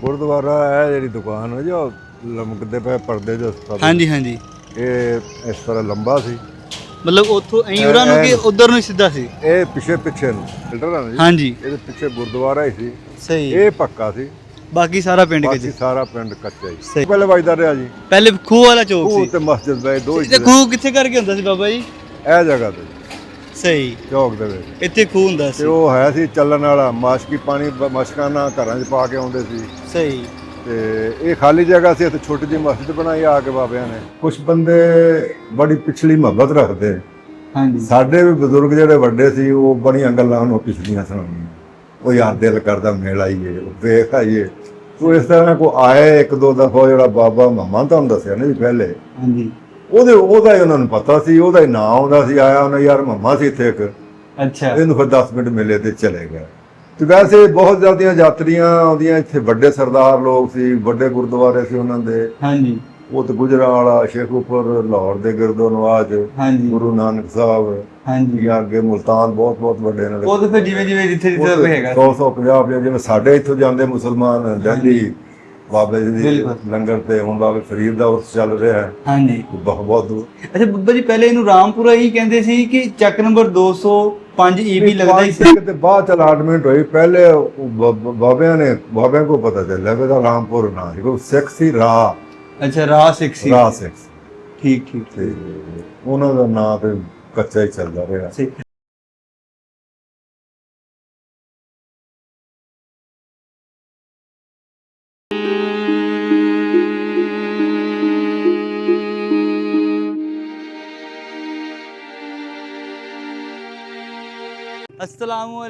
ਗੁਰਦੁਆਰਾ ਹੈ ਜਿਹੜੀ ਦੁਕਾਨ ਹੈ ਜੋ ਲਮਕਦੇ ਪਏ ਪਰਦੇ ਜੋ ਸਭ ਹਾਂਜੀ ਹਾਂਜੀ। ਇਹ ਇਸ ਤਰ੍ਹਾਂ ਲੰਬਾ ਸੀ? ਮਤਲਬ ਉੱਥੋਂ ਐਂ ਉਰਾਂ ਨੂੰ ਕਿ ਉਧਰ ਨੂੰ ਸਿੱਧਾ ਸੀ? ਇਹ ਪਿੱਛੇ ਪਿੱਛੇ ਨੂੰ ਫਿਲਟਰ ਆ ਨਾ ਜੀ? ਹਾਂਜੀ। ਇਹਦੇ ਪਿੱਛੇ ਗੁਰਦੁਆਰਾ ਹੀ ਸੀ। ਸਹੀ। ਇਹ ਪੱਕਾ ਸੀ। ਬਾਕੀ ਸਾਰਾ ਪਿੰਡ ਬਾਕੀ ਕੇ ਸਾਰਾ ਪਿੰਡ ਕੱਚਾ ਹੀ। ਸਹੀ। ਪਹਿਲੇ ਵਜਦਾ ਰਿਹਾ ਜੀ। ਪਹਿਲੇ ਖੂਹ ਵਾਲਾ ਚੌਕ ਉਹ ਸੀ। ਤੇ ਮਸਜਿਦ ਵੇ ਦੋ ਹੀ ਤੇ ਖੂਹ ਕਿੱਥੇ ਕਰਕੇ ਹੁੰਦਾ ਸੀ ਬਾਬਾ ਜੀ? ਇਹ ਜਗ੍ਹਾ ਤੇ। ਸਹੀ। ਚੌਕ ਦੇ ਵਿੱਚ। ਇੱਥੇ ਖੂਹ ਹੁੰਦਾ ਤੇ ਸੀ। ਉਹ ਹੈ ਸੀ ਚੱਲਣ ਵਾਲਾ। ਮਾਸ਼ਕੀ ਪਾਣੀ ਬ- ਮਸ਼ਕਾਨਾ ਘਰਾਂ 'ਚ ਪਾ ਕੇ ਆਉਂਦੇ ਸੀ। ਸਹੀ। ਤੇ ਇਹ ਖਾਲੀ ਜਗ੍ਹਾ ਸੀ ਇੱਥੇ ਛੋਟੀ ਜਿਹੀ ਮਸਜਿਦ ਬਣਾਈ ਆ ਕੇ ਬਾਬਿਆਂ ਨੇ। ਕੁਝ ਬੰਦੇ ਬੜੀ ਪਿਛਲੀ ਮੁਹੱਬਤ ਰੱਖਦੇ ਹਾਂਜੀ। ਸਾਡੇ ਵੀ ਬਜ਼ੁਰਗ ਜਿਹੜੇ ਵੱਡੇ ਸੀ ਉਹ ਬੜੀਆਂ ਗੱਲਾਂ ਉਹਨੂੰ ਪਿਛਲੀਆਂ ਸੁਣਾਉਂਦੀਆਂ ਉਹ ਯਾਰ ਦਿਲ ਕਰਦਾ ਮਿਲ ਆਈਏ ਉਹ ਵੇਖ ਆਈਏ। ਉਹ ਇਸ ਤਰ੍ਹਾਂ ਕੋ ਆਏ ਇੱਕ ਦੋ ਦਫਾ ਜਿਹੜਾ ਬਾਬਾ ਮਮਾ ਤੁਹਾਨੂੰ ਦੱਸਿਆ ਨਾ ਜੀ ਪਹਿਲੇ। ਹਾਂਜੀ। ਉਹਦੇ ਉਹਦਾ ਹੀ ਉਹਨਾਂ ਨੂੰ ਪਤਾ ਸੀ ਉਹਦਾ ਹੀ ਨਾਂ ਆਉਂਦਾ ਸੀ ਆਇਆ ਉਹਨਾਂ ਯਾਰ ਮਮਾ ਸੀ ਇੱਥੇ ਇੱਕ। ਅੱਛਾ। ਇਹਨੂੰ ਫਿਰ 10 ਮਿੰਟ ਮਿਲੇ ਤੇ ਚਲੇ ਗਏ ਤੇ ਵੈਸੇ ਬਹੁਤ ਜ਼ਿਆਦੀਆਂ ਯਾਤਰੀਆਂ ਆਉਂਦੀਆਂ ਇੱਥੇ ਵੱਡੇ ਸਰਦਾਰ ਲੋਕ ਸੀ ਵੱਡੇ ਗੁਰਦੁਆਰੇ ਸੀ ਉਹਨਾਂ ਦੇ। ਹਾਂਜੀ। ਉਹ ਤੇ ਗੁਜਰਾਵਾਲਾ ਸ਼ੇਖੂਪੁਰ ਲਾਹੌਰ ਦੇ ਗਿਰਦੋ ਨਵਾਜ ਹਾਂਜੀ। ਗੁਰੂ ਨਾਨਕ ਸਾਹਿਬ ਹਾਂਜੀ। ਜਾਂ ਅੱਗੇ ਮੁਲਤਾਨ ਬਹੁਤ ਬਹੁਤ ਵੱਡੇ ਨੇ। ਉਹ ਤਾਂ ਫਿਰ ਜਿਵੇਂ ਜਿਵੇਂ ਜਿੱਥੇ ਜਿੱਥੇ ਹੈਗਾ। 100 150 ਜਿਵੇਂ ਸਾਡੇ ਇੱਥੋਂ ਜਾਂਦੇ ਮੁਸਲਮਾਨ ਦਿੱਲੀ ਬਾਬੇ ਜੀ ਦੀ। ਲੰਗਰ ਤੇ ਹੁਣ ਬਾਬੇ ਫਰੀਦ ਦਾ ਉਰਸ ਚੱਲ ਰਿਹਾ ਹੈ। ਹਾਂਜੀ। ਬਹੁਤ ਬਹੁਤ ਦੂਰ। ਅੱਛਾ ਬੱਬਾ ਜੀ ਪਹਿਲੇ ਇਹਨੂੰ ਰਾਮਪੁਰਾ ਹੀ ਕਹਿੰਦੇ ਸੀ ਕਿ ਚੱਕ ਨੰਬਰ 205 ਈਬੀ ਲੱਗਦਾ ਹੀ ਸੀ ਤੇ ਬਾਅਦ ਚ ਅਲਾਟਮੈਂਟ ਹੋਈ। ਪਹਿਲੇ ਉਹ ਬ- ਬਾਬਿਆਂ ਨੇ ਬਾਬਿਆਂ ਕੋ ਪਤਾ ਚੱਲਿਆ ਵੀ ਇਹਦਾ ਰਾਮਪੁਰ ਨਾਂ ਸੀ ਕੋਈ ਸਿੱਖ ਸੀ ਰਾਹ। ਅੱਛਾ ਰਾਹ ਸਿੱਖ ਸੀ। ਰਾਹ ਸਿੱਖ ਸੀ। ਠੀਕ ਠੀਕ। ਤੇ ਉਹਨਾਂ ਦਾ ਨਾਂ ਤੇ ਕੱਚਾ ਹੀ ਚੱਲਦਾ ਰਿਹਾ। ਸੀ ਅਸਲਾਮੁ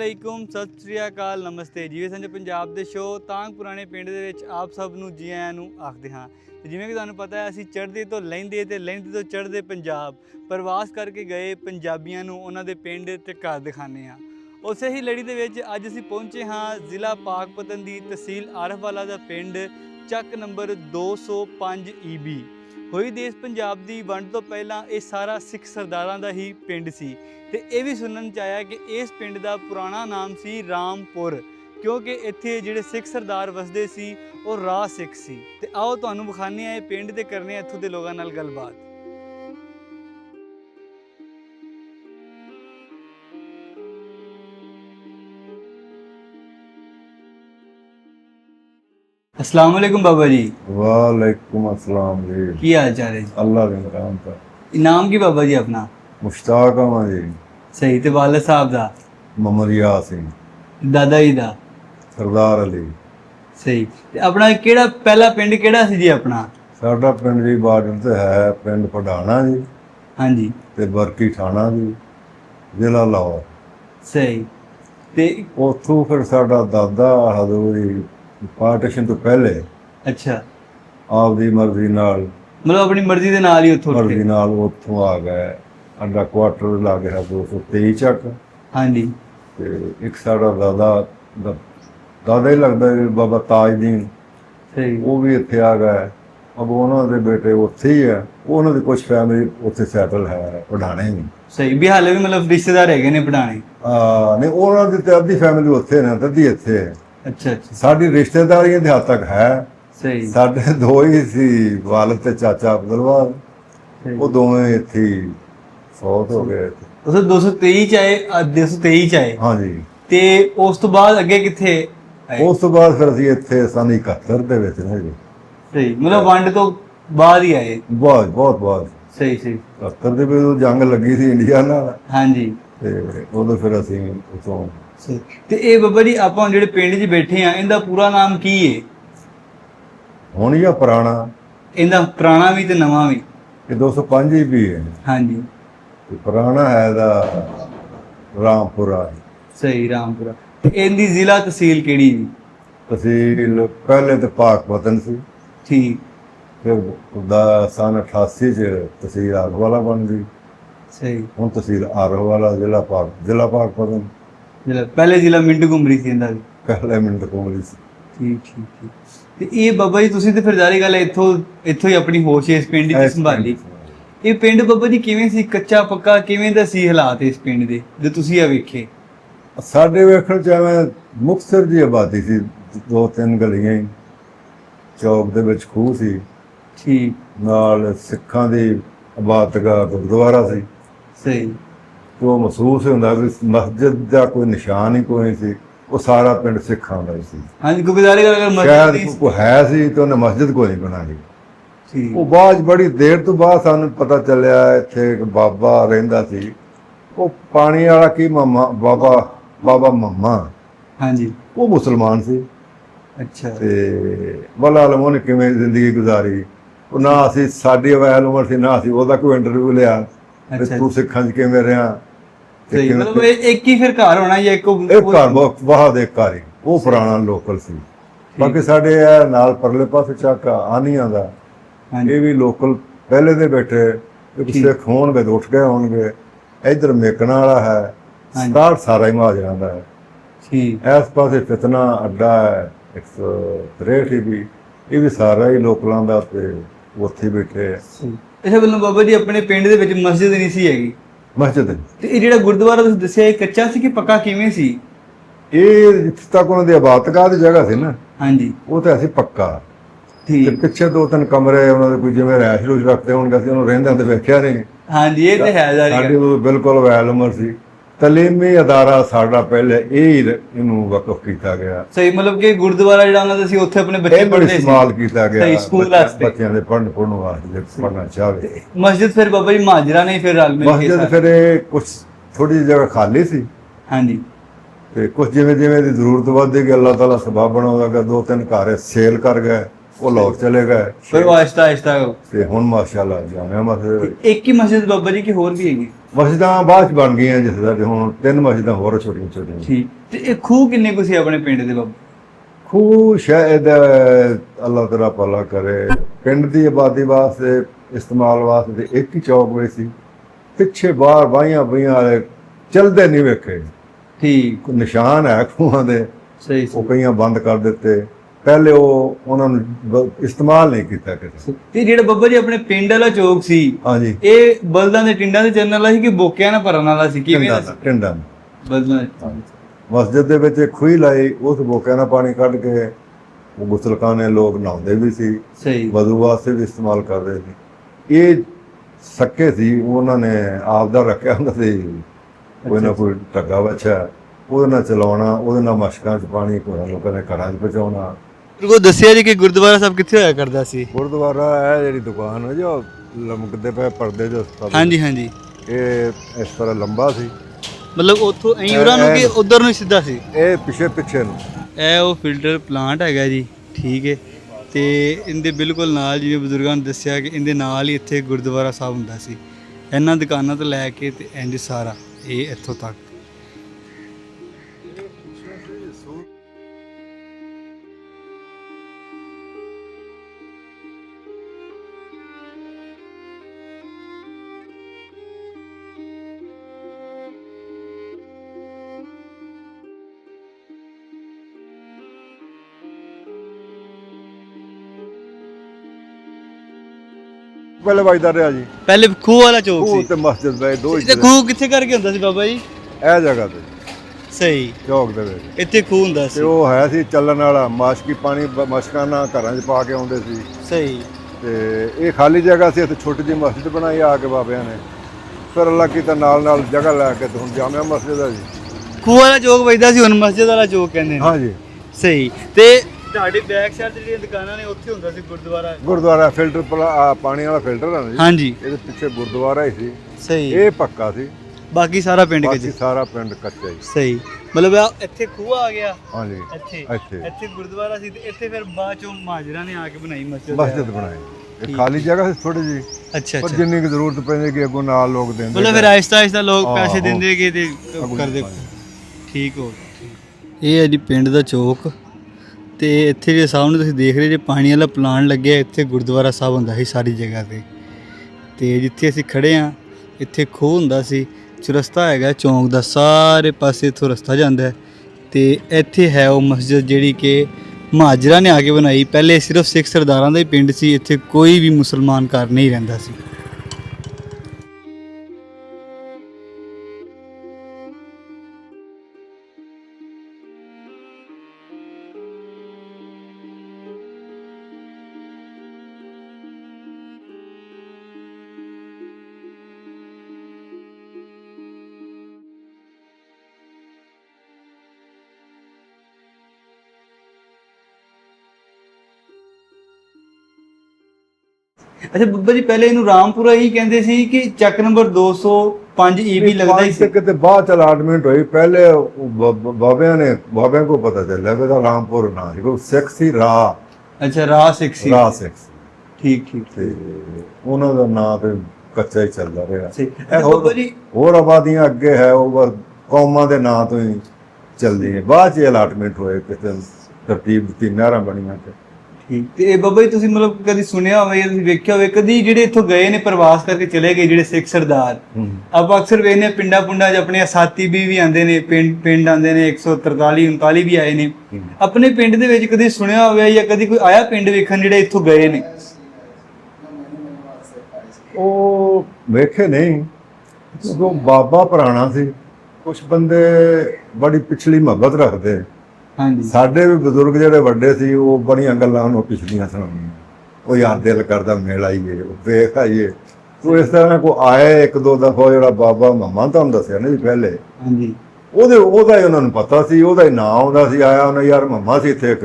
ਸਤਿ ਸ੍ਰੀ ਅਕਾਲ, ਨਮਸਤੇ। ਜੀਵੇ ਸੰਜੇ ਪੰਜਾਬ ਦੇ ਸ਼ੋਅ ਤਾਂਗ ਪੁਰਾਣੇ ਪਿੰਡ ਦੇ ਵਿੱਚ ਆਪ ਸਭ ਨੂੰ ਜੀ ਆਇਆਂ ਨੂੰ ਆਖਦੇ ਹਾਂ। ਤੇ ਜਿਵੇਂ ਕਿ ਤੁਹਾਨੂੰ ਪਤਾ ਹੈ, ਅਸੀਂ ਚੜ੍ਹਦੇ ਤੋਂ ਲਹਿੰਦੇ ਤੇ ਲਹਿੰਦੇ ਤੋਂ ਚੜ੍ਹਦੇ ਪੰਜਾਬ। ਪ੍ਰਵਾਸ ਕਰਕੇ ਗਏ ਪੰਜਾਬੀਆਂ ਨੂੰ ਉਹਨਾਂ ਦੇ ਪਿੰਡ ਤੇ ਘਰ ਦਿਖਾਣੇ ਹਾਂ। ਉਸੇ ਹੀ ਲੜੀ ਦੇ ਵਿੱਚ ਅੱਜ ਅਸੀਂ ਪਹੁੰਚੇ ਹਾਂ ਜ਼ਿਲ੍ਹਾ ਪਾਕਪਤਨ ਦੀ ਤਹਿਸੀਲ ਆਰਫਵਾਲਾ ਦਾ ਪਿੰਡ, ਚੱਕ ਨੰਬਰ 205 ਈਬੀ ਹੋਈ ਦੇਸ਼ ਪੰਜਾਬ ਦੀ ਵੰਡ ਤੋਂ ਪਹਿਲਾਂ ਇਹ ਸਾਰਾ ਸਿੱਖ ਸਰਦਾਰਾਂ ਦਾ ਹੀ ਪਿੰਡ ਸੀ। ਤੇ ਇਹ ਵੀ ਸੁਣਨ ਚ ਆਇਆ ਕਿ ਇਸ ਪਿੰਡ ਦਾ ਪੁਰਾਣਾ ਨਾਮ ਸੀ ਰਾਮਪੁਰ, ਕਿਉਂਕਿ ਇੱਥੇ ਜਿਹੜੇ ਸਿੱਖ ਸਰਦਾਰ ਵਸਦੇ ਸੀ, ਉਹ ਰਾਹ ਸਿੱਖ ਸੀ। ਤੇ ਆਓ ਤੁਹਾਨੂੰ ਵਿਖਾਣੇ ਆ ਇਹ ਪਿੰਡ ਦੇ ਕਰਨੇ ਇੱਥੋਂ ਦੇ ਲੋਕਾਂ ਨਾਲ ਗੱਲਬਾਤ। अस्सलाम वालेकुम बाबा जी वालेकुम अस्सलाम जी ਕੀ ਹਾਲ ਚਾਲ ਹੈ ਜੀ अल्लाह के नाम पर ਇਨਾਮ ਕੀ ਬਾਬਾ ਜੀ ਆਪਣਾ मुश्ताक अहमद जी ਸਹੀ ਤੇ ਵਾਲਦ ਸਾਹਿਬ ਦਾ मोहम्मद यासिन ਦਾਦਾ ਜੀ ਦਾ सरदार अली ਸਹੀ ਤੇ ਆਪਣਾ ਕਿਹੜਾ ਪਹਿਲਾ ਪਿੰਡ ਕਿਹੜਾ ਸੀ ਜੀ ਆਪਣਾ ਸਾਡਾ ਪਿੰਡ ਜੀ ਬਾਰਡਰ ਤੇ ਹੈ ਪਿੰਡ ਪੜਾਣਾ ਜੀ ਹਾਂਜੀ ਤੇ ਬਰਕੀ ਥਾਣਾ ਜੀ ਜ਼ਿਲ੍ਹਾ ਲਾਹੌਰ ਸਹੀ ਤੇ ਉੱਥੋਂ ਫਿਰ ਸਾਡਾ ਦਾਦਾ ਹਜ਼ੂਰੀ ਪਾਰਟੀਸ਼ਨ ਤੋਂ ਪਹਿਲੇ ਅੱਛਾ। ਆਪਦੀ ਮਰਜ਼ੀ ਨਾਲ ਮਤਲਬ ਆਪਣੀ ਮਰਜ਼ੀ ਦੇ ਨਾਲ ਹੀ ਉੱਥੋਂ ਮਰਜ਼ੀ ਨਾਲ ਉੱਥੋਂ ਆ ਗਏ। ਅੰਡਾ ਕੁਆਟਰ ਲਾ ਗਿਆ 223 ਚੱਕ। ਹਾਂਜੀ। ਤੇ ਇੱਕ ਸਾਡਾ ਦਾਦਾ ਦਾ- ਦਾਦਾ ਹੀ ਲੱਗਦਾ ਜੀ ਬਾਬਾ ਤਾਜਦੀਨ। ਸਹੀ। ਉਹ ਵੀ ਇੱਥੇ ਆ ਗਏ ਅਬ ਉਹਨਾਂ ਦੇ ਬੇਟੇ ਉੱਥੇ ਹੀ ਆ। ਉਹਨਾਂ ਦੀ ਕੁਝ ਫੈਮਿਲੀ ਉੱਥੇ ਸੈਟਲ ਹੈ ਪੜਾਣੇ ਵੀ। ਸਹੀ। ਵੀ ਹਾਲੇ ਵੀ ਮਤਲਬ ਰਿਸ਼ਤੇਦਾਰ ਹੈਗੇ ਨੇ ਪੜਾਣੇ ਆ ਨਹੀਂ ਉਹਨਾਂ ਦੀ ਤੇ ਅੱਧੀ ਫੈਮਿਲੀ ਉੱਥੇ ਨੇ ਅੱਧੀ ਇੱਥੇ ਹੈ। ਅੱਛਾ ਅੱਛਾ। ਸਾਡੀ ਰਿਸ਼ਤੇਦਾਰੀਆਂ ਦੇ ਹੱਦ ਤੱਕ ਹੈ। ਸਹੀ। ਸਾਡੇ ਦੋ ਹੀ ਸੀ ਵਾਲਦ ਤੇ ਚਾਚਾ ਅਬਦੁਲਵਾਦ ਸਹੀ। ਉਹ ਦੋਵੇਂ ਇੱਥੇ ਫੌਤ ਹੋ ਗਏ ਉਸ 223 ਚ ਆਏ ਅ, 223 ਚ ਆਏ। ਹਾਂਜੀ। ਤੇ ਉਸ ਤੋਂ ਬਾਅਦ ਅੱਗੇ ਕਿੱਥੇ ਉਸ ਤੋਂ ਬਾਅਦ ਫਿਰ ਅਸੀਂ ਇੱਥੇ ਸਨ 71 ਦੇ ਵਿੱਚ ਨੇ ਜੀ। ਸਹੀ ਮਤਲਬ ਵੰਡ ਤੋਂ ਬਾਅਦ ਹੀ ਆਏ। ਬਹੁਤ ਬਹੁਤ ਬਹੁਤ ਸਹੀ ਸਹੀ। 71 ਦੇ ਵਿੱਚ ਜੰਗ ਲੱਗੀ ਸੀ ਇੰਡੀਆ ਨਾਲ ਹਾਂਜੀ। ਤੇ ਉਦੋਂ ਫਿਰ ਅਸੀਂ ਉਤੋਂ ਸਹੀ। ਤੇ ਇਹ ਬੱਬਾ ਜੀ ਆਪਾਂ ਜਿਹੜੇ ਪਿੰਡ 'ਚ ਬੈਠੇ ਆ ਇਹਦਾ ਪੂਰਾ ਨਾਮ ਕੀ ਹੈ ਹੁਣ ਇਹ ਪੁਰਾਣਾ। ਇਹਦਾ ਪੁਰਾਣਾ ਵੀ ਤੇ ਨਵਾਂ ਵੀ। ਇਹ 205 ਹੀ ਵੀ ਹੈ ਹਾਂਜੀ। ਤੇ ਪੁਰਾਣਾ ਹੈ ਦਾ ਰਾਮਪੁਰਾ। ਸਹੀ ਰਾਮਪੁਰਾ। ਤੇ ਇਹਦੀ ਜ਼ਿਲ੍ਹਾ ਤਹਿਸੀਲ ਕਿਹੜੀ ਜੀ? ਤਹਿਸੀਲ ਪਹਿਲੇ ਤੇ ਪਾਕਪਤਨ ਸੀ। ਠੀਕ। ਫਿਰ ਦਾ ਸਨ 88 ਚ ਤਹਿਸੀਲ ਆਰਵਾਲਾ ਬਣ ਗਈ। ਸਹੀ। ਹੁਣ ਤਹਿਸੀਲ ਆਰਵਾਲਾ ਜ਼ਿਲ੍ਹਾ ਪਾਕ ਜ਼ਿਲ੍ਹਾ ਪਾਕਪਤਨ ਜ਼ਿਲ੍ਹਾ ਪਹਿਲੇ ਜ਼ਿਲ੍ਹਾ ਮਿੰਟ ਗੁੰਮਰੀ ਸੀ ਇਹਦਾ ਵੀ ਪਹਿਲੇ ਮਿੰਟ ਕੋਮਲੀ ਸੀ। ਠੀਕ ਠੀਕ ਠੀਕ। ਤੇ ਇਹ ਬਾਬਾ ਜੀ ਤੁਸੀਂ ਤੇ ਫਿਰ ਜ਼ਾਰੀ ਗੱਲ ਹੈ, ਇੱਥੋਂ ਇੱਥੋਂ ਹੀ ਆਪਣੀ ਹੋਸ਼ ਇਸ ਪਿੰਡ ਦੀ ਸੰਭਾਲੀ। ਇਹ ਪਿੰਡ ਬਾਬਾ ਜੀ ਕਿਵੇਂ ਸੀ? ਕੱਚਾ ਪੱਕਾ ਕਿਵੇਂ ਦਾ ਸੀ ਹਾਲਾਤ ਇਸ ਪਿੰਡ ਦੇ ਜੇ ਤੁਸੀਂ ਆ ਵੇਖੇ? ਸਾਡੇ ਵੇਖਣ ਚ ਐਵੇਂ ਮੁਕਤਸਰ ਦੀ ਆਬਾਦੀ ਸੀ ਦੋ ਤਿੰਨ ਗਲੀਆਂ ਹੀ। ਚੌਕ ਦੇ ਵਿੱਚ ਖੂਹ ਸੀ। ਠੀਕ। ਨਾਲ ਸਿੱਖਾਂ ਦੀ ਇਬਾਦਤਗਾਹ ਗੁਰਦੁਆਰਾ ਸੀ। ਸਹੀ। ਉਹ ਮਹਿਸੂਸ ਹੁੰਦਾ ਵੀ ਮਸਜਿਦ ਦਾ ਕੋਈ ਨਿਸ਼ਾਨ ਹੀ ਕੋਈ ਸੀ ਉਹ ਸਾਰਾ ਪਿੰਡ ਸਿੱਖਾਂ ਦਾ ਹੀ ਸੀ। ਹਾਂਜੀ ਗੁਬਜ਼ਾਰੀ ਕਰ ਅਗਰ ਮਸਜਿਦ ਸ਼ਾਇਦ ਕੋਈ ਹੈ ਸੀ ਤੇ ਉਹਨੇ ਮਸਜਿਦ ਕੋਈ ਨਹੀਂ ਬਣਾਈ। ਠੀਕ। ਉਹ ਬਾਅਦ ਬੜੀ ਦੇਰ ਤੋਂ ਬਾਅਦ ਸਾਨੂੰ ਪਤਾ ਚੱਲਿਆ ਇੱਥੇ ਇੱਕ ਬਾਬਾ ਰਹਿੰਦਾ ਸੀ। ਉਹ ਪਾਣੀ ਵਾਲਾ ਕੀ ਮਾਮਾ ਬਾਬਾ ਬਾਬਾ ਮੰਮਾ। ਹਾਂਜੀ। ਉਹ ਮੁਸਲਮਾਨ ਸੀ। ਅੱਛਾ। ਤੇ ਵੱਲਾ ਆਲਮ ਉਹਨੇ ਕਿਵੇਂ ਜ਼ਿੰਦਗੀ ਗੁਜ਼ਾਰੀ? ਉਹ ਨਾ ਅਸੀਂ ਸਾਡੀ ਅਵੈਲ ਉਮਰ ਸੀ ਨਾ ਅਸੀਂ ਉਹਦਾ ਕੋਈ ਇੰਟਰਵਿਊ ਲਿਆ। ਤੇ ਅੱਛਾ। ਤੂੰ ਸਿੱਖਾਂ 'ਚ ਕਿਵੇਂ ਰਿਹਾ? ਸਹੀ ਮਤਲਬ ਇਹ ਇੱਕ ਹੀ ਫਿਰ ਘਰ ਹੋਣਾ ਜਾਂ ਇੱਕ ਇਹ ਘਰ ਬਾਹਰ ਦੇ ਘਰ ਹੀ। ਉਹ ਪੁਰਾਣਾ ਲੋਕਲ ਸੀ। ਬਾਕੀ ਸਾਡੇ ਇਹ ਨਾਲ ਪਰਲੇ ਪਾਸੇ ਚੱਕ ਆਨੀਆਂ ਦਾ ਇਹ ਵੀ ਲੋਕਲ ਪਹਿਲੇ ਦੇ ਬੈਠੇ ਇੱਕ। ਸਿੱਖ ਹੋਣਗੇ ਉੱਠ ਗਏ ਹੋਣਗੇ ਇਧਰ ਮੇਕਣਾ ਵਾਲਾ ਹੈ। ਸਟਾਰ ਸਾਰਾ ਹੀ ਮਹਾਜਰਾਂ ਦਾ ਹੈ। ਠੀਕ। ਇਸ ਪਾਸੇ ਫਿਤਨਾ ਅੱਡਾ ਹੈ 163 ਹੀ ਵੀ ਇਹ ਵੀ ਸਾਰਾ ਹੀ ਲੋਕਲਾਂ ਦਾ ਤੇ ਉੱਥੇ ਬੈਠੇ ਹੈ ਸਹੀ। ਅੱਛਾ ਵੱਲੋਂ ਬਾਬਾ ਜੀ ਆਪਣੇ ਪਿੰਡ ਦੇ ਵਿੱਚ ਮਸਜਿਦ ਨਹੀਂ ਸੀ ਹੈਗੀ? ਮਸਜਿਦ ਤੇ ਇਹ ਜਿਹੜਾ ਗੁਰਦੁਆਰਾ ਤੁਸੀਂ ਦੱਸਿਆ ਇਹ ਕੱਚਾ ਸੀ ਕਿ ਪੱਕਾ ਕਿਵੇਂ ਸੀ? ਇਹ ਜਿੱਥੇ ਤੱਕ ਉਹਨਾਂ ਦੀ ਇਬਾਦਤਗਾਹ ਦੀ ਜਗ੍ਹਾ ਸੀ ਨਾ ਹਾਂਜੀ। ਉਹ ਤਾਂ ਅਸੀਂ ਪੱਕਾ। ਤੇ ਠੀਕ। ਪਿੱਛੇ ਦੋ ਤਿੰਨ ਕਮਰੇ ਉਹਨਾਂ ਦੇ ਕੋਈ ਜਿਵੇਂ ਰਹਿਸ਼ ਰੂਸ਼ ਰੱਖਦੇ ਹੋਣਗੇ ਅਸੀਂ ਉਹਨੂੰ ਰਹਿੰਦੇ ਤੇ ਵੇਖਿਆ ਨਹੀਂ। ਹਾਂਜੀ ਇਹ ਤੇ ਹੈ ਜਾਰੀ ਸਾਡੀ ਬਿਲਕੁਲ ਵੈਲ ਉਮਰ ਸੀ। ਤਲੀਮੀ ਅਦਾਰਾ ਸਾਡਾ ਪਹਿਲੇ ਇਹ ਇਹਨੂੰ ਵਕਫ ਕੀਤਾ ਗਿਆ। ਸਹੀ ਮਤਲਬ ਕਿ ਗੁਰਦੁਆਰਾ ਜਿਹੜਾ ਉਹਨਾਂ ਦਾ ਸੀ ਉੱਥੇ ਆਪਣੇ ਬੱਚੇ ਪੜ੍ਹਦੇ ਸੀ। ਇਸਤੇਮਾਲ ਕੀਤਾ ਗਿਆ ਸਹੀ, ਸਕੂਲ ਵਾਸਤੇ। ਬੱਚਿਆਂ ਦੇ ਪੜ੍ਹਨ ਪੜ੍ਹਨ ਵਾਸਤੇ ਜੇ ਪੜ੍ਹਨਾ ਚਾਹਵੇ। ਮਸਜਿਦ ਫਿਰ ਬਾਬਾ ਜੀ ਮਾਜਰਾ ਨੇ ਫਿਰ ਰਲ ਮਿਲ ਕੇ ਮਸਜਿਦ ਫਿਰ ਇਹ ਕੁਝ ਥੋੜੀ ਜਿਹੀ ਜਗ੍ਹਾ ਖਾਲੀ ਸੀ। ਹਾਂਜੀ। ਤੇ ਕੁਝ ਜਿਵੇਂ ਜਿਵੇਂ ਦੀ ਜ਼ਰੂਰਤ ਵੱਧਦੀ ਗਈ ਅੱਲਾਹ ਤਾਲਾ ਸਬਬ ਬਣਾਉਂਦਾ ਗਿਆ ਦੋ ਤਿੰਨ ਘਰ ਸੇਲ ਕਰ ਗਏ ਉਹ ਲਾਹੌਰ ਚਲੇ ਗਏ। ਫਿਰ ਉਹ ਆਹਿਸਤਾ ਆਹਿਸਤਾ ਤੇ ਹੁਣ ਮਾਸ਼ਾਅੱਲਾ ਜਾਮਿਆ ਮਸਜਿਦ। ਇੱਕ ਹੀ ਮਸਜਿਦ ਬਾਬਾ ਜੀ ਕੀ ਹੋਰ ਵੀ ਹੈਗੀ? ਮਸਜਿਦਾਂ ਬਾਅਦ ਚ ਬਣ ਗਈਆਂ ਜਿਸ ਤਰ੍ਹਾਂ ਹੁਣ ਤਿੰਨ ਮਸਜਿਦਾਂ ਹੋਰ ਛੋਟੀਆਂ ਛੋਟੀਆਂ। ਠੀਕ। ਤੇ ਇਹ ਖੂਹ ਕਿੰਨੇ ਕੁ ਸੀ ਆਪਣੇ ਪਿੰਡ ਦੇ ਬਾਬਾ? ਖੂਹ ਸ਼ਾਇਦ ਅੱਲਾਹ ਤੇਰਾ ਭਲਾ ਕਰੇ। ਪਿੰਡ ਦੀ ਆਬਾਦੀ ਵਾਸਤੇ ਇਸਤੇਮਾਲ ਵਾਸਤੇ ਇੱਕ ਹੀ ਚੌਕ ਵਿੱਚ ਸੀ। ਪਿੱਛੇ ਬਾਹਰ ਬਾਈਆਂ ਬਈਆਂ ਵਾਲੇ ਚਲਦੇ ਨਹੀਂ ਵੇਖੇ। ਠੀਕ। ਨਿਸ਼ਾਨ ਹੈ ਖੂਹਾਂ ਦੇ। ਸਹੀ। ਉਹ ਕਈਆਂ ਬੰਦ ਕਰ ਦਿੱਤੇ। ਪਹਿਲੇ ਉਹ ਉਹਨਾਂ ਨੂੰ ਬ- ਇਸਤੇਮਾਲ ਨਹੀਂ ਕੀਤਾ ਕਿਸੇ ਤੇ ਜਿਹੜਾ ਬੱਬਾ ਜੀ ਆਪਣੇ ਪਿੰਡ ਵਾਲਾ ਚੌਕ ਸੀ ਹਾਂਜੀ। ਇਹ ਬਲਦਾਂ ਦੇ ਟਿੰਡਾਂ ਦੇ ਚੱਲਣ ਵਾਲਾ ਸੀ ਕਿ ਬੋਕਿਆਂ ਨਾਲ ਭਰਨ ਵਾਲਾ ਸੀ? ਕਿਵੇਂ ਦਾ ਟਿੰਡਾਂ? ਬਲਦਾਂ ਦੇ। ਮਸਜਿਦ ਦੇ ਵਿੱਚ ਇੱਕ ਖੂਹੀ ਲਾਈ ਉਸ ਬੋਕਿਆਂ ਨਾਲ ਪਾਣੀ ਕੱਢ ਕੇ ਉਹ ਗੁਸਲਖਾਨੇ ਲੋਕ ਨਹਾਉਂਦੇ ਵੀ ਸੀ ਸਹੀ। ਵਜ਼ੂ ਵਾਸਤੇ ਵੀ ਇਸਤੇਮਾਲ ਕਰਦੇ ਸੀ। ਇਹ ਸੱਕੇ ਸੀ ਉਹਨਾਂ ਨੇ ਆਪ ਦਾ ਰੱਖਿਆ ਹੁੰਦਾ ਸੀ। ਕੋਈ ਨਾ ਕੋਈ ਢੱਗਾ ਬੱਚਾ ਉਹਦੇ ਨਾਲ ਚਲਾਉਣਾ ਉਹਦੇ ਨਾਲ ਮਸ਼ਕਾਂ 'ਚ ਪਾਣੀ ਕੋਈ ਲੋਕਾਂ ਦੇ ਘਰਾਂ 'ਚ ਪਹੁੰਚਾਉਣਾ। ਕੋ ਦੱਸਿਆ ਜੀ ਕਿ ਗੁਰਦੁਆਰਾ ਸਾਹਿਬ ਕਿੱਥੇ ਹੋਇਆ ਕਰਦਾ ਸੀ? ਗੁਰਦੁਆਰਾ ਹੈ ਜਿਹੜੀ ਦੁਕਾਨ ਹੈ ਜੋ ਲਮਕਦੇ ਪਏ ਪਰਦੇ ਜੋ ਹਸਪਤਾਲ ਹਾਂਜੀ ਹਾਂਜੀ। ਇਹ ਇਸ ਤਰ੍ਹਾਂ ਲੰਬਾ ਸੀ। ਮਤਲਬ ਉੱਥੋਂ ਐਂ ਉਰਾਂ ਨੂੰ ਕਿ ਉਧਰ ਨੂੰ ਸਿੱਧਾ ਸੀ? ਇਹ ਪਿੱਛੇ ਪਿੱਛੇ ਨੂੰ। ਇਹ ਉਹ ਫਿਲਟਰ ਪਲਾਂਟ ਹੈਗਾ ਜੀ ਠੀਕ ਹੈ। ਤੇ ਇਹਦੇ ਬਿਲਕੁਲ ਨਾਲ ਜਿਵੇਂ ਬਜ਼ੁਰਗਾਂ ਨੇ ਦੱਸਿਆ ਕਿ ਇਹਦੇ ਨਾਲ ਹੀ ਇੱਥੇ ਗੁਰਦੁਆਰਾ ਸਾਹਿਬ ਹੁੰਦਾ ਸੀ। ਇਹਨਾਂ ਦੁਕਾਨਾਂ ਤੋਂ ਲੈ ਕੇ ਤੇ ਇੰਜ ਸਾਰਾ ਇਹ ਇੱਥੋਂ ਤੱਕ। ਪਹਿਲੇ ਵਜਦਾ ਰਿਹਾ ਜੀ। ਪਹਿਲੇ ਖੂਹ ਵਾਲਾ ਚੌਕ ਉਹ ਸੀ। ਤੇ ਮਸਜਿਦ ਵੇ ਦੋ ਹੀ ਤੇ ਖੂਹ ਕਿੱਥੇ ਕਰਕੇ ਹੁੰਦਾ ਸੀ ਬਾਬਾ ਜੀ? ਇਹ ਜਗ੍ਹਾ ਤੇ। ਸਹੀ। ਚੌਕ ਦੇ ਵਿੱਚ। ਇੱਥੇ ਖੂਹ ਹੁੰਦਾ ਤੇ ਸੀ ਉਹ ਹੈ ਸੀ ਚੱਲਣ ਵਾਲਾ ਮਾਸ਼ਕੀ ਪਾਣੀ ਬ- ਮਸ਼ਕਾਂ ਨਾਲ ਘਰਾਂ 'ਚ ਪਾ ਕੇ ਆਉਂਦੇ ਸੀ। ਸਹੀ। ਤੇ ਇਹ ਖਾਲੀ ਜਗ੍ਹਾ ਸੀ ਇੱਥੇ ਛੋਟੀ ਜਿਹੀ ਮਸਜਿਦ ਬਣਾਈ ਆ ਕੇ ਬਾਬਿਆਂ ਨੇ। ਫਿਰ ਅੱਲਾ ਕੀਤਾ ਨਾਲ ਨਾਲ ਜਗ੍ਹਾ ਲੈ ਕੇ ਤੇ ਹੁਣ ਜਾਮਿਆ ਮਸਜਿਦ ਹੈ ਜੀ। ਖੂਹ ਵਾਲਾ ਚੌਕ ਵੱਜਦਾ ਸੀ ਹੁਣ ਮਸਜਿਦ ਵਾਲਾ ਚੌਕ ਕਹਿੰਦੇ ਨੇ। ਹਾਂ ਜੀ ਸਹੀ। ਤੇ ਤੁਹਾਡੇ ਬੈਕ ਸਾਈਡ ਤੇ ਜਿਹੜੀਆਂ ਦੁਕਾਨਾਂ ਨੇ ਉੱਥੇ ਹੁੰਦਾ ਸੀ ਗੁਰਦੁਆਰਾ? ਗੁਰਦੁਆਰਾ ਫਿਲਟਰ ਪਾਣੀ ਵਾਲਾ ਫਿਲਟਰ ਹੈ ਨਾ ਜੀ। ਹਾਂਜੀ। ਇਹਦੇ ਪਿੱਛੇ ਗੁਰਦੁਆਰਾ ਹੀ ਸੀ। ਸਹੀ। ਇਹ ਪੱਕਾ ਸੀ। ਬਾਕੀ ਸਾਰਾ ਪਿੰਡ ਬਾਕੀ ਕੇ ਸਾਰਾ ਪਿੰਡ ਕੱਚਾ ਹੀ। ਸਹੀ। ਮਤਲਬ ਆ ਇੱਥੇ ਖੂਹ ਆ ਗਿਆ। ਹਾਂ ਜੀ ਇੱਥੇ। ਇੱਥੇ। ਇੱਥੇ ਗੁਰਦੁਆਰਾ ਸੀ ਤੇ ਇੱਥੇ ਫਿਰ ਬਾਅਦ ਚੋਂ ਮਾਜਰਾ ਨੇ ਆ ਕੇ ਬਣਾਈ ਮਸਜਿਦ। ਮਸਜਿਦ ਬਣਾਈ। ਇਹ ਖਾਲੀ ਜਗ੍ਹਾ ਸੀ ਥੋੜੀ ਜੀ ਅੱਛਾ ਪਰ ਜਿੰਨੀ ਕੁ ਜ਼ਰੂਰਤ ਪੈਂਦੀ ਕਿ ਅੱਗੋਂ ਨਾਲ ਲੋਕ ਦਿੰਦੇ ਮਤਲਬ ਫਿਰ ਆਹਿਸਤਾ ਆਹਿਸਤਾ ਲੋਕ ਪੈਸੇ। ਦਿੰਦੇ ਗਏ ਤੇ ਕਰਦੇ। ਠੀਕ ਹੋ। ਇਹ ਹੈ ਜੀ ਪਿੰਡ ਦਾ ਚੌਕ। ਤੇ ਇੱਥੇ ਜੇ ਸਾਹਮਣੇ ਤੁਸੀਂ ਦੇਖ ਰਹੇ ਜੇ ਪਾਣੀ ਵਾਲਾ ਪਲਾਨ ਲੱਗਿਆ, ਇੱਥੇ ਗੁਰਦੁਆਰਾ ਸਾਹਿਬ ਹੁੰਦਾ ਸੀ ਸਾਰੀ ਜਗ੍ਹਾ ਤੇ। ਤੇ ਜਿੱਥੇ ਅਸੀਂ ਖੜੇ ਆ ਇੱਥੇ ਖੂਹ ਹੁੰਦਾ ਸੀ, ਚੁਰਸਤਾ ਹੈਗਾ ਚੌਂਕ ਦਾ, ਸਾਰੇ ਪਾਸੇ ਇੱਥੋਂ ਰਸਤਾ ਜਾਂਦਾ ਹੈ। ਤੇ ਇੱਥੇ ਹੈ ਉਹ ਮਸਜਿਦ ਜਿਹੜੀ ਕਿ ਮਹਾਜਰਾ ਨੇ ਆ ਕੇ ਬਣਾਈ। ਪਹਿਲੇ ਸਿਰਫ ਸਿੱਖ ਸਰਦਾਰਾਂ ਦਾ ਹੀ ਪਿੰਡ ਸੀ, ਇੱਥੇ ਕੋਈ ਵੀ ਮੁਸਲਮਾਨ ਘਰ ਨਹੀਂ ਰਹਿੰਦਾ ਸੀ। ਅੱਛਾ ਬੱਬਾ ਜੀ ਪਹਿਲੇ ਇਹਨੂੰ ਰਾਮਪੁਰਾ ਹੀ ਕਹਿੰਦੇ ਸੀ ਕਿ ਚੱਕ ਨੰਬਰ 205 ਈਵੀ ਲੱਗਦਾ ਹੀ ਤੇ ਸੀ। ਕਿਤੇ ਬਾਅਦ ਚ ਅਲਾਟਮੈਂਟ ਹੋਈ। ਪਹਿਲੇ ਉਹ ਬਾਬਿਆਂ ਨੇ ਬਾਬਿਆਂ ਕੋ ਪਤਾ ਚੱਲਿਆ ਵੀ ਇਹਦਾ ਰਾਮਪੁਰ ਨਾਂ ਸੀ ਕੋਈ ਸਿੱਖ ਸੀ ਰਾਹ। ਅੱਛਾ ਰਾਹ ਸਿੱਖ ਸੀ। ਰਾਹ ਸਿੱਖ ਠੀਕ ਠੀਕ ਤੇ ਉਹਨਾਂ ਦਾ ਨਾਂ ਤੇ ਕੱਚਾ ਹੀ ਚੱਲਦਾ ਰਿਹਾ। ਇਹ ਜੀ। ਹੋਰ ਆਬਾਦੀਆਂ ਅੱਗੇ ਹੈ ਉਹ ਕੌਮਾਂ ਦੇ ਨਾਂ ਤੋਂ ਹੀ ਚੱਲਦੀ ਹੈ। ਬਾਅਦ ਚ ਅਲਾਟਮੈਂਟ ਹੋਏ ਕਿਤੇ ਤਰਤੀਬ ਦਿੱਤੀ ਨਹਿਰਾਂ ਬਣੀਆਂ ਤੇ। ਤੇ ਇਹ ਬੱਬਾ ਜੀ ਤੁਸੀਂ ਮਤਲਬ ਕਦੀ ਸੁਣਿਆ ਹੋਵੇ ਜਾਂ ਤੁਸੀਂ ਵੇਖਿਆ ਹੋਵੇ ਕਦੀ ਜਿਹੜੇ ਇੱਥੋਂ ਗਏ ਨੇ ਪ੍ਰਵਾਸ ਕਰਕੇ ਚਲੇ ਗਏ ਜਿਹੜੇ ਸਿੱਖ ਸਰਦਾਰ? ਆਪਾਂ ਅਕਸਰ ਵੇਖਦੇ ਹਾਂ ਪਿੰਡਾਂ ਪੁੰਡਾਂ 'ਚ ਆਪਣੇ ਸਾਥੀ ਵੀ ਵੀ ਆਉਂਦੇ ਨੇ ਪਿੰਡ ਪਿੰਡ ਆਉਂਦੇ ਨੇ 143 39 ਵੀ ਆਏ ਨੇ। ਆਪਣੇ ਪਿੰਡ ਦੇ ਵਿੱਚ ਕਦੀ ਸੁਣਿਆ ਹੋਵੇ ਜਾਂ ਕਦੀ ਕੋਈ ਆਇਆ ਪਿੰਡ ਵੇਖਣ ਜਿਹੜੇ ਇੱਥੋਂ ਗਏ ਨੇ? ਉਹ ਵੇਖੇ ਨਹੀਂ ਕਿਉਂਕਿ ਉਹ ਬਾਬਾ ਪੁਰਾਣਾ ਸੀ। ਕੁਝ ਬੰਦੇ ਬੜੀ ਪਿਛਲੀ ਮੁਹੱਬਤ ਰੱਖਦੇ। ਹਾਂਜੀ। ਸਾਡੇ ਵੀ ਬਜ਼ੁਰਗ ਜਿਹੜੇ ਵੱਡੇ ਸੀ ਉਹ ਬੜੀਆਂ ਗੱਲਾਂ ਉਹਨੂੰ ਪਿਛਲੀਆਂ ਸੁਣਾਉਂਦੇ ਉਹ ਯਾਰ ਦਿਲ ਕਰਦਾ ਮਿਲ ਆਈਏ ਵੇਖ ਆਈਏ। ਤੋ ਇਸ ਤਰ੍ਹਾਂ ਕੋ ਆਏ ਇੱਕ ਦੋ ਦਫਾ ਜਿਹੜਾ ਬਾਬਾ ਮਮਾ ਤੁਹਾਨੂੰ ਦੱਸਿਆ ਨਾ ਜੀ ਪਹਿਲੇ? ਹਾਂਜੀ। ਉਹਦੇ ਉਹਦਾ ਹੀ ਉਹਨਾਂ ਨੂੰ ਪਤਾ ਸੀ ਉਹਦਾ ਹੀ ਨਾਂ ਆਉਂਦਾ ਸੀ ਆਇਆ ਉਹਨੇ ਯਾਰ ਮਮਾ ਸੀ ਇੱਥੇ ਇੱਕ।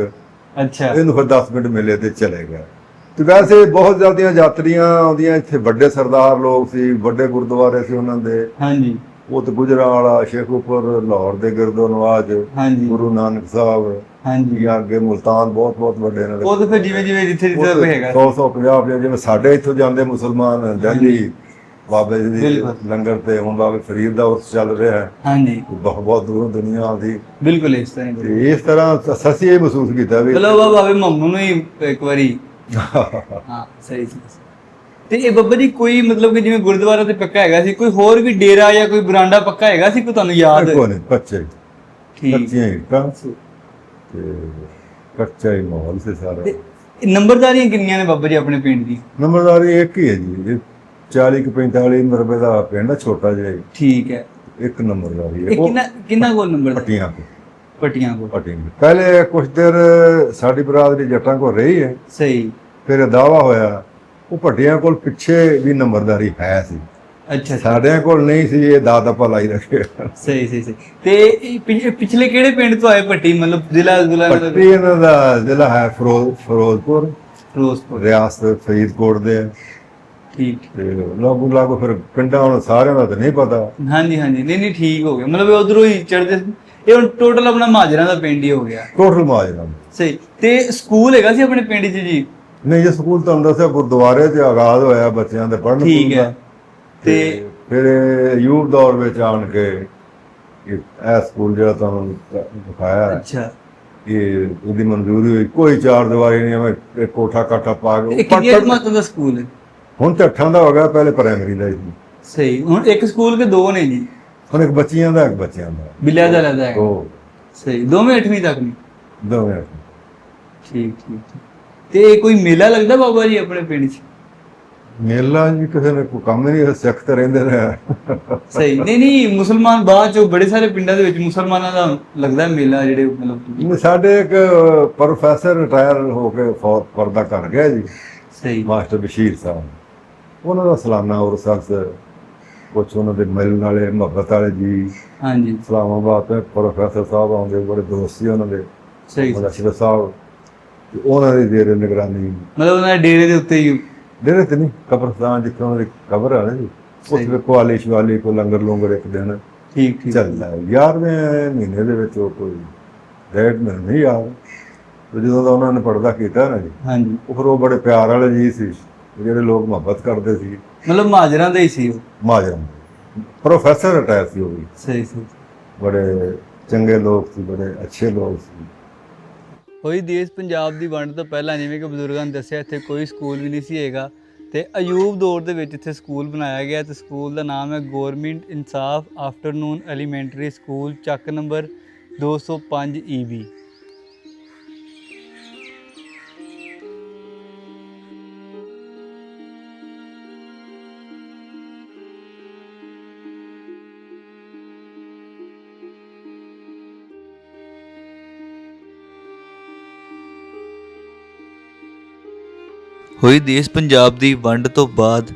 ਅੱਛਾ। ਇਹਨੂੰ ਫਿਰ 10 ਮਿੰਟ ਮਿਲੇ ਤੇ ਚਲੇ ਗਿਆ। ਤੇ ਵੈਸੇ ਬਹੁਤ ਜ਼ਿਆਦੀਆਂ ਯਾਤਰੀਆਂ ਆਉਂਦੀਆਂ ਇੱਥੇ ਵੱਡੇ ਸਰਦਾਰ ਲੋਕ ਸੀ ਵੱਡੇ ਗੁਰਦੁਆਰੇ ਸੀ ਉਹਨਾਂ ਦੇ। ਹਾਂਜੀ। ਉਹ ਤੇ ਗੁਜਰਾਵਾਲਾ ਸ਼ੇਖੂਪੁਰ ਲਾਹੌਰ ਦੇ ਗਿਰਦੋ ਨਵਾਜ ਹਾਂਜੀ। ਗੁਰੂ ਨਾਨਕ ਸਾਹਿਬ ਹਾਂਜੀ। ਅੱਗੇ ਮੁਲਤਾਨ ਬਹੁਤ ਬਹੁਤ ਵੱਡੇ ਨੇ। ਉਹ ਤਾਂ ਫਿਰ ਜਿਵੇਂ ਜਿਵੇਂ ਜਿੱਥੇ ਜਿੱਥੇ ਹੈਗਾ। 100 150 ਜਿਵੇਂ ਸਾਡੇ ਇੱਥੋਂ ਜਾਂਦੇ ਮੁਸਲਮਾਨ ਦਿੱਲੀ ਬਾਬੇ ਜੀ ਦੀ। ਲੰਗਰ ਤੇ ਹੁਣ ਬਾਬੇ ਫਰੀਦ ਦਾ ਉਰਸ ਚੱਲ ਰਿਹਾ ਹੈ। ਹਾਂਜੀ। ਬਹੁਤ ਬਹੁਤ ਦੂਰੋਂ ਦੁਨੀਆ ਆਉਂਦੀ। ਬਿਲਕੁਲ ਇਸ ਤਰ੍ਹਾਂ ਹੀ ਇਸ ਤਰ੍ਹਾਂ ਸਸੀ ਇਹ ਮਹਿਸੂਸ ਕੀਤਾ ਵੀ ਚਲੋ ਬਾਬਾ ਬਾਬੇ ਮੰਮੂ ਨੂੰ ਹੀ ਇੱਕ ਵਾਰੀ। ਹਾਂ ਸਹੀ ਸੀ ਤੇ ਇਹ ਬੱਬਾ ਜੀ ਕੋਈ ਮਤਲਬ ਕਿ ਜਿਵੇਂ ਗੁਰਦੁਆਰਾ ਤੇ ਪੱਕਾ ਹੈਗਾ ਸੀ ਕੋਈ ਹੋਰ ਵੀ ਡੇਰਾ ਜਾਂ ਕੋਈ ਬਰਾਂਡਾ ਪੱਕਾ ਹੈਗਾ ਸੀ ਕੋਈ ਤੁਹਾਨੂੰ ਯਾਦ? ਕੋਈ ਨਹੀਂ ਕੱਚੇ ਠੀਕ। ਤੇ ਕੱਚਾ ਹੀ ਮਾਹੌਲ ਸੀ ਸਾਰਾ। ਨੰਬਰਦਾਰੀਆਂ ਕਿੰਨੀਆਂ ਨੇ ਬਾਬਾ ਜੀ ਆਪਣੇ ਪਿੰਡ ਦੀ? ਨੰਬਰਦਾਰੀ ਇੱਕ ਹੀ ਹੈ ਜੀ ਇਹ 40 ਕੁ 45 ਰੁਪਏ ਦਾ ਪਿੰਡ ਆ ਛੋਟਾ ਜਿਹਾ। ਠੀਕ ਹੈ। ਇੱਕ ਨੰਬਰਦਾਰੀ ਹੈ। ਕਿੰਨਾ ਕਿੰਨਾ ਕੋਲ ਨੰਬਰ ਪੱਟੀਆਂ ਕੋ ਪਟੀਆਂ ਕੋਲ। ਪੱਟੀਆਂ ਪਹਿਲੇ ਕੁਝ ਦੇਰ ਸਾਡੀ ਬਰਾਦਰੀ ਜੱਟਾਂ ਕੋ ਰਹੀ ਹੈ। ਸਹੀ। ਫਿਰ ਦਾਵਾ ਹੋਇਆ ਉਹ ਭੱਟੀਆਂ ਕੋਲ ਪਿੱਛੇ ਵੀ ਨੰਬਰਦਾਰੀ ਹੈ ਸੀ। ਅੱਛਾ ਸਾਡਿਆਂ ਕੋਲ ਨਹੀਂ ਸੀ ਇਹ ਦਾਦਾ ਭਲਾਈ ਰੱਖੇ। ਸਹੀ ਸਹੀ ਸਹੀ। ਤੇ ਪਿਛਲੇ ਕਿਹੜੇ ਪਿੰਡ ਤੋਂ ਆਏ ਪੱਟੀ ਮਤਲਬ ਜ਼ਿਲ੍ਹਾ ਜ਼ਿਲ੍ਹਾ ਪੱਟੀ ਇਹਨਾਂ ਦਾ ਜ਼ਿਲ੍ਹਾ ਹੈ ਫਿਰੋਜ਼ ਫਿਰੋਜ਼ਪੁਰ। ਫਿਰੋਜ਼ਪੁਰ। ਰਿਆਸਤ ਫਰੀਦਕੋਟ ਦੇ। ਹੈ। ਠੀਕ ਲਾਗੂ ਲਾਗੂ ਫਿਰ ਪਿੰਡਾਂ ਹੁਣ ਸਾਰਿਆਂ ਦਾ ਤਾਂ ਨਹੀਂ ਪਤਾ। ਹਾਂਜੀ ਹਾਂਜੀ। ਨਹੀਂ ਨਹੀਂ ਠੀਕ ਹੋ ਗਿਆ। ਮਤਲਬ ਉਧਰੋਂ ਹੀ ਚੜਦੇ ਇਹ ਹੁਣ ਟੋਟਲ ਆਪਣਾ ਮਾਜਰਾ ਦਾ ਪਿੰਡ ਹੀ ਹੋ ਗਿਆ। ਟੋਟਲ ਮਾਜਰਾ। ਸਹੀ। ਤੇ ਸਕੂਲ ਹੈਗਾ ਸੀ ਆਪਣੇ ਪਿੰਡ 'ਚ ਜੀ? ਨਹੀਂ ਜੇ ਸਕੂਲ ਤੁਹਾਨੂੰ ਦੱਸਿਆ ਗੁਰਦੁਆਰੇ ਤੇ ਆਗਾਜ਼ ਹੋਇਆ ਬੱਚਿਆਂ ਦੇ ਪੜ੍ਹਨ ਠੀਕ ਹੈ। ਤੇ ਫਿਰ ਇਹ ਯੂਥ ਦੌਰ ਵਿੱਚ ਆਣ ਕੇ ਇਹ ਇਹ ਸਕੂਲ ਜਿਹੜਾ ਤੁਹਾਨੂੰ ਦਿਖਾਇਆ ਅੱਛਾ। ਇਹ ਉਹਦੀ ਮਨਜ਼ੂਰੀ ਹੋਈ। ਕੋਈ ਚਾਰ ਦੀਵਾਰੀ ਨਹੀਂ ਐਵੇਂ ਇੱਕ ਕੋਠਾ ਕਾਠਾ ਪਾ ਕੇ ਇਹ ਕਿੰਨੀ ਮਹੱਤਵ ਦਾ ਸਕੂਲ ਹੈ? ਹੁਣ ਤੇ ਅੱਠਾਂ ਦਾ ਹੋ ਗਿਆ ਪਹਿਲੇ ਪ੍ਰਾਇਮਰੀ ਦਾ ਸੀ ਸਹੀ। ਹੁਣ ਇੱਕ ਸਕੂਲ ਕੇ ਦੋ ਨੇ ਜੀ? ਹੁਣ ਇੱਕ ਬੱਚੀਆਂ ਦਾ ਇੱਕ ਬੱਚਿਆਂ ਦਾ। ਬਿਲਿਆ ਦਾ ਲੱਗਦਾ ਹੈ। ਉਹ ਸਹੀ। ਦੋਵੇਂ 8ਵੀਂ ਤੱਕ ਨਹੀਂ ਦੋਵੇਂ ਠੀਕ ਠੀਕ। ਤੇ ਇਹ ਕੋਈ ਮੇਲਾ ਲੱਗਦਾ ਬਾਬਾ ਜੀ ਆਪਣੇ ਪਿੰਡ 'ਚ? ਮੇਲਾ ਜੀ ਕਿਸੇ ਨੇ ਕੋਈ ਕੰਮ ਨਹੀਂ ਸਿੱਖ ਤੇ ਰਹਿੰਦੇ ਨੇ। ਸਹੀ। ਨਹੀਂ ਨਹੀਂ ਮੁਸਲਮਾਨ ਬਾਅਦ ਚੋਂ ਬੜੇ ਸਾਰੇ ਪਿੰਡਾਂ ਦੇ ਵਿੱਚ ਮੁਸਲਮਾਨਾਂ ਦਾ ਲੱਗਦਾ ਮੇਲਾ ਜਿਹੜੇ ਮਤਲਬ ਸਾਡੇ ਇੱਕ ਪ੍ਰੋਫੈਸਰ ਰਿਟਾਇਰ ਹੋ ਕੇ ਫੌਤ ਪਰਦਾ ਕਰ ਗਿਆ ਜੀ ਸਹੀ। ਮਾਸਟਰ ਬਸ਼ੀਰ ਸਾਹਿਬ। ਉਹਨਾਂ ਦਾ ਸਾਲਾਨਾ ਉਰਸ ਅਕਸਰ ਕੁਛ ਉਹਨਾਂ ਦੇ ਮਿਲਣ ਵਾਲੇ ਮੁਹੱਬਤ ਵਾਲੇ ਜੀ। ਹਾਂਜੀ। ਇਸਲਾਮਾਬਾਦ ਤੋਂ ਪ੍ਰੋਫੈਸਰ ਸਾਹਿਬ ਆਉਂਦੇ ਬੜੇ ਦੋਸਤ ਸੀ ਉਹਨਾਂ ਦੇ। ਸਹੀ। ਸਾਹਿਬ ਤੇ ਉਹਨਾਂ ਦੀ ਦੇਰ ਨਿਗਰਾਨੀ ਮਤਲਬ ਉਹਨਾਂ ਦੇ ਡੇਰੇ ਦੇ ਉੱਤੇ ਹੀ ਡੇਰੇ ਤੇ ਨਹੀਂ ਕਬਰਸਤਾਨ ਜਿੱਥੇ ਉਹਨਾਂ ਦੀ ਕਬਰ ਹੈ ਨਾ ਜੀ। ਵਿੱਚ ਕੁਆਲੀ ਸ਼ਵਾਲੀ ਕੋ ਲੰਗਰ ਲੰਗਰ ਇੱਕ ਦਿਨ ਠੀਕ ਠੀਕ। ਚੱਲਦਾ ਹੈ। 11ਵੇਂ ਮਹੀਨੇ ਦੇ ਵਿੱਚ ਉਹ ਕੋਈ ਡੇਟ ਮੈਨੂੰ ਨਹੀਂ ਯਾਦ ਤੇ ਜਦੋਂ ਦਾ ਉਹਨਾਂ ਨੇ ਪਰਦਾ ਕੀਤਾ ਨਾ ਜੀ ਹਾਂਜੀ। ਉਹ ਫਿਰ ਉਹ ਬੜੇ ਪਿਆਰ ਵਾਲੇ ਜੀ ਸੀ ਜਿਹੜੇ ਲੋਕ ਮੁਹੱਬਤ ਕਰਦੇ ਸੀ। ਮਤਲਬ ਮਾਜਰਾਂ ਦਾ ਹੀ ਸੀ ਉਹ। ਮਾਜਰਾ ਪ੍ਰੋਫੈਸਰ ਰਿਟਾਇਰ ਸੀ ਉਹ ਵੀ। ਸਹੀ ਸਹੀ। ਬੜੇ ਚੰਗੇ ਲੋਕ ਸੀ ਬੜੇ ਅੱਛੇ ਲੋਕ ਸੀ। ਹੋਈ ਦੇਸ਼ ਪੰਜਾਬ ਦੀ ਵੰਡ ਤੋਂ ਪਹਿਲਾਂ, ਜਿਵੇਂ ਕਿ ਬਜ਼ੁਰਗਾਂ ਨੇ ਦੱਸਿਆ, ਇੱਥੇ ਕੋਈ ਸਕੂਲ ਵੀ ਨਹੀਂ ਸੀ ਹੈਗਾ। ਤੇ ਅਯੂਬ ਦੌਰ ਦੇ ਵਿੱਚ ਇੱਥੇ ਸਕੂਲ ਬਣਾਇਆ ਗਿਆ ਤੇ ਸਕੂਲ ਦਾ ਨਾਮ ਹੈ government Insaf afternoon elementary school, ਚੱਕ ਨੰਬਰ 205 ਈਬੀ ਹੋਈ ਦੇਸ਼ ਪੰਜਾਬ ਦੀ ਵੰਡ ਤੋਂ ਬਾਅਦ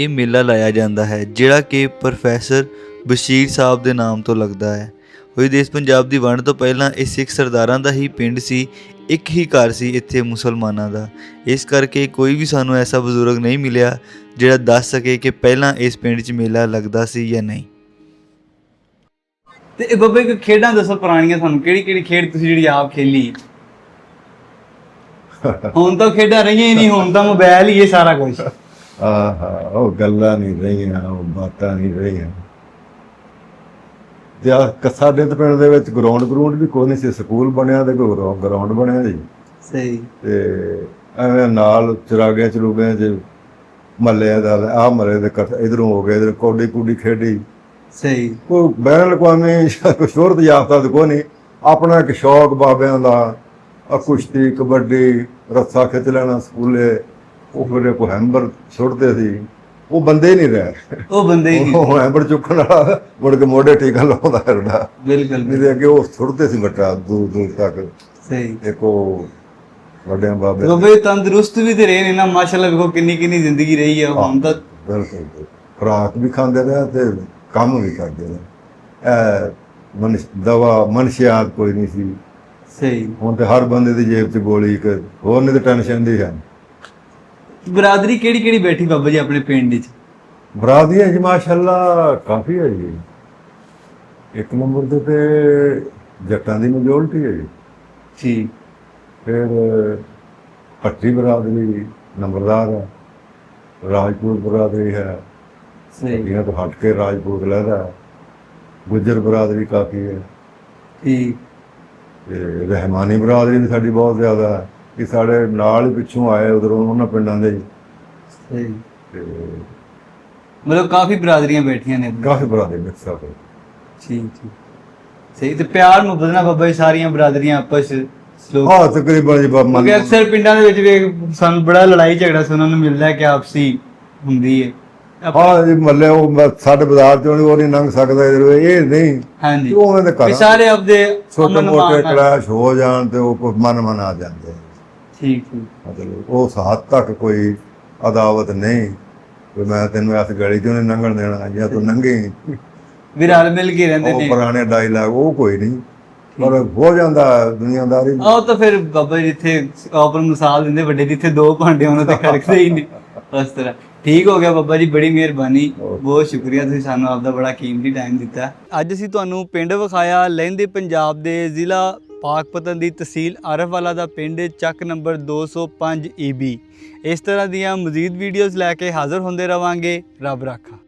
ਇਹ ਮੇਲਾ ਲਾਇਆ ਜਾਂਦਾ ਹੈ, ਜਿਹੜਾ ਕਿ ਪ੍ਰੋਫੈਸਰ ਬਸ਼ੀਰ ਸਾਹਿਬ ਦੇ ਨਾਮ ਤੋਂ ਲੱਗਦਾ ਹੈ। ਹੋਈ ਦੇਸ਼ ਪੰਜਾਬ ਦੀ ਵੰਡ ਤੋਂ ਪਹਿਲਾਂ ਇਹ ਸਿੱਖ ਸਰਦਾਰਾਂ ਦਾ ਹੀ ਪਿੰਡ ਸੀ, ਇੱਕ ਹੀ ਘਰ ਸੀ ਇੱਥੇ ਮੁਸਲਮਾਨਾਂ ਦਾ। ਇਸ ਕਰਕੇ ਕੋਈ ਵੀ ਸਾਨੂੰ ਐਸਾ ਬਜ਼ੁਰਗ ਨਹੀਂ ਮਿਲਿਆ, ਜਿਹੜਾ ਦੱਸ ਸਕੇ ਕਿ ਪਹਿਲਾਂ ਇਸ ਪਿੰਡ 'ਚ ਮੇਲਾ ਲੱਗਦਾ ਸੀ ਜਾਂ ਨਹੀਂ। ਤੇ ਇਹ ਬੱਬੇ ਕੋਈ ਖੇਡਾਂ ਦੱਸੋ ਪੁਰਾਣੀਆਂ ਤੁਹਾਨੂੰ ਕਿਹੜੀ ਕਿਹੜੀ ਖੇਡ ਤੁਸੀਂ ਜਿਹੜੀ ਆਪ ਖੇਲੀ? ਹੁਣ ਤਾਂ ਖੇਡਾਂ ਰਹੀਆਂ ਹੀ ਨਹੀਂ ਹੁਣ ਤਾਂ ਮੋਬਾਈਲ ਹੀ ਇਹ ਸਾਰਾ ਕੁਝ ਆਹਾ ਉਹ ਗੱਲਾਂ ਨਹੀਂ ਰਹੀਆਂ ਉਹ ਬਾਤਾਂ ਨਹੀਂ ਰਹੀਆਂ। ਤੇ ਆ ਸਾਡੇ ਤੇ ਪਿੰਡ ਦੇ ਵਿੱਚ ਗਰਾਊਂਡ ਗਰਾਊਂਡ ਵੀ ਕੋਈ ਨਹੀਂ ਸੀ ਸਕੂਲ ਬਣਿਆ ਤੇ ਕੋਈ ਗਰਾਊਂਡ ਬਣਿਆ ਜੀ। ਸਹੀ। ਤੇ ਐਵੇਂ ਨਾਲ ਚਰਾਗਿਆਂ ਚਰੂਗਿਆਂ ਚ ਮਹੱਲਿਆਂ ਦਾ ਆ ਮਹੱਲੇ ਦੇ ਇਧਰੋਂ ਹੋ ਗਏ ਇਧਰ ਕੌਡੀ ਕੂਡੀ ਖੇਡੀ। ਸਹੀ। ਕੋਈ ਬੈਨ ਲਕਵਾਮੀ ਕੋਈ ਸ਼ੋਹਰਤ ਯਾਫਤਾ ਤੇ ਕੋਈ ਨਹੀਂ। ਆਪਣਾ ਇੱਕ ਸ਼ੌਕ ਬਾਬਿਆਂ ਦਾ ਆ ਕੁਸ਼ਤੀ ਕਬੱਡੀ ਰੱਸਾ ਖਿੱਚ ਲੈਣਾ ਸਕੂਲੇ ਉਹ ਫਿਰ ਕੋ ਹੈਂਬਰ ਛੁੱਟਦੇ ਸੀ। ਉਹ ਬੰਦੇ ਹੀ ਨਹੀਂ ਰਹੇ। ਉਹ ਬੰਦੇ ਹੀ ਨਹੀਂ। ਉਹ ਹੈਂਬਰ ਚੁੱਕਣ ਵਾਲਾ ਮੁੜ ਕੇ ਮੋਢੇ ਟੀਕਾ ਲਾਉਂਦਾ ਫਿਰਦਾ ਬਿਲਕੁਲ ਤੇ ਅੱਗੇ ਉਹ ਛੁੱਟਦੇ ਸੀ ਬੱਟਾ ਦੂਰ ਦੂਰ ਤੱਕ। ਸਹੀ। ਉਹ ਵੱਡਿਆਂ ਬਾਬੇ ਬੱਬੇ ਤੰਦਰੁਸਤ ਵੀ ਤੇ ਰਹੇ ਨੇ ਨਾ ਮਾਸ਼ਾਅੱਲਾ ਵੇਖੋ ਕਿੰਨੀ ਕਿੰਨੀ ਜ਼ਿੰਦਗੀ ਰਹੀ ਆ ਹੁਣ ਤਾਂ। ਬਿਲਕੁਲ ਖੁਰਾਕ ਵੀ ਖਾਂਦੇ ਰਹੇ ਤੇ ਕੰਮ ਵੀ ਕਰਦੇ ਰਹੇ। ਇਹ ਮਨੁਸ਼ ਦਵਾ ਮਨਸ਼ਿਆਤ ਕੋਈ ਨਹੀਂ ਸੀ। ਸਹੀ। ਹੁਣ ਤੇ ਹਰ ਬੰਦੇ ਦੀ ਜੇਬ 'ਚ ਗੋਲੀ ਇੱਕ ਹੋਰ ਨਹੀਂ ਤੇ ਟੈਨਸ਼ਨ ਦੀ ਹੈ। ਬਰਾਦਰੀ ਕਿਹੜੀ ਕਿਹੜੀ ਬੈਠੀ ਬਾਬਾ ਜੀ ਆਪਣੇ ਪਿੰਡ ਵਿੱਚ? ਬਰਾਦੀਆਂ ਜੀ ਮਾਸ਼ਾਅੱਲਾ ਕਾਫੀ ਹੈ ਜੀ। ਇੱਕ ਨੰਬਰ ਤੇ ਤੇ ਜੱਟਾਂ ਦੀ ਮੈਜੋਰਟੀ ਹੈ ਜੀ। ਠੀਕ। ਫਿਰ ਪੱਟੀ ਬਰਾਦਰੀ ਨੰਬਰਦਾਰ ਹੈ ਰਾਜਪੂਤ ਬਰਾਦਰੀ ਹੈ। ਸਹੀ। ਇਹਨਾਂ ਤੋਂ ਹਟ ਕੇ ਰਾਜਪੂਤ ਲਹਿਦਾ ਹੈ। ਗੁੱਜਰ ਬਰਾਦਰੀ ਕਾਫੀ ਹੈ। ਠੀਕ। ਤੇ ਰਹਿਮਾਨੀ ਬਰਾਦਰੀ ਵੀ ਸਾਡੀ ਬਹੁਤ ਜ਼ਿਆਦਾ ਹੈ ਕਿ ਸਾਡੇ ਨਾਲ ਹੀ ਪਿੱਛੋਂ ਆਏ ਉਧਰੋਂ ਉਹਨਾਂ ਪਿੰਡਾਂ ਦੇ। ਸਹੀ। ਤੇ ਮਤਲਬ ਕਾਫੀ ਬਰਾਦਰੀਆਂ ਬੈਠੀਆਂ ਨੇ। ਕਾਫੀ ਬਰਾਦਰੀ ਮਿਕਸ ਆ ਠੀਕ ਠੀਕ ਸਹੀ। ਤੇ ਪਿਆਰ ਮੁਹੱਬਤ ਨਾਲ ਬਾਬਾ ਜੀ ਸਾਰੀਆਂ ਬਰਾਦਰੀਆਂ ਆਪਸ ਸਲੋਕ ਹਾਂ ਤਕਰੀਬਨ ਜੀ ਬਾਬਾ ਕਿਉਂਕਿ ਅਕਸਰ ਪਿੰਡਾਂ ਦੇ ਵਿੱਚ ਵੀ ਸਾਨੂੰ ਬੜਾ ਲੜਾਈ ਝਗੜਾ ਸੁਣਨ ਨੂੰ ਮਿਲਦਾ ਹੈ ਕਿ ਆਪਸੀ ਹੁੰਦੀ ਹੈ। ਹਾਂ ਜੀ ਮੱਲੇ ਉਹ ਸਾਡੇ ਬਾਜ਼ਾਰ ਚੋਂ ਨੀ ਉਹ ਨਹੀਂ ਲੰਘ ਸਕਦਾ ਇਹ ਨਹੀਂ ਹਾਂਜੀ। ਉਹ ਉਹਨਾਂ ਘਰ ਸਾਰੇ ਆਪਦੇ ਛੋਟੇ ਮੋਟੇ ਕਲਾਸ਼ ਹੋ ਜਾਣ ਤੇ ਉਹ ਕੋਈ ਮਨ ਮਨ ਆ। ਜਾਂਦੇ। ਠੀਕ। ਮਤਲਬ ਉਸ ਹੱਦ ਤੱਕ ਕੋਈ ਅਦਾਵਤ ਨਹੀਂ ਵੀ ਮੈਂ ਤੈਨੂੰ ਇਸ ਗਲੀ ਚੋਂ ਨਹੀਂ ਲੰਘਣ ਦੇਣਾ ਜਾਂ ਤੂੰ ਲੰਘੇ। ਵੀ ਰਲ ਮਿਲ ਕੇ ਰਹਿੰਦੇ ਉਹ ਨੇ। ਪੁਰਾਣੇ ਡਾਇਲਾਗ ਉਹ ਕੋਈ ਨਹੀਂ। ਪਰ ਹੋ ਜਾਂਦਾ ਦੁਨੀਆਦਾਰੀ। ਆਹ ਤਾਂ ਫਿਰ ਬਾਬਾ ਜੀ ਜਿੱਥੇ ਆਪਰ ਮਿਸਾਲ ਦਿੰਦੇ ਵੱਡੇ ਜਿੱਥੇ ਦੋ ਭਾਂਡੇ ਉਹਨਾਂ ਤੇ ਖੜਕਦੇ ਹੀ ਨਹੀਂ। ਉਸ ਤਰ੍ਹਾਂ ਠੀਕ ਹੋ ਗਿਆ ਬਾਬਾ ਜੀ ਬੜੀ ਮਿਹਰਬਾਨੀ। ਬਹੁਤ ਸ਼ੁਕਰੀਆ ਤੁਸੀਂ ਸਾਨੂੰ ਆਪਦਾ ਬੜਾ ਕੀਮਤੀ ਟਾਈਮ ਦਿੱਤਾ। ਅੱਜ ਅਸੀਂ ਤੁਹਾਨੂੰ ਪਿੰਡ ਵਿਖਾਇਆ ਲਹਿੰਦੇ ਪੰਜਾਬ ਦੇ ਜ਼ਿਲ੍ਹਾ ਪਾਕਪਤਨ ਦੀ ਤਹਿਸੀਲ ਆਰਫਵਾਲਾ ਦਾ ਪਿੰਡ ਚੱਕ ਨੰਬਰ 205 ਈਬੀ ਇਸ ਤਰ੍ਹਾਂ ਦੀਆਂ ਮਜ਼ੀਦ ਵੀਡੀਓਜ਼ ਲੈ ਕੇ ਹਾਜ਼ਰ ਹੁੰਦੇ ਰਵਾਂਗੇ ਰੱਬ ਰਾਖਾ।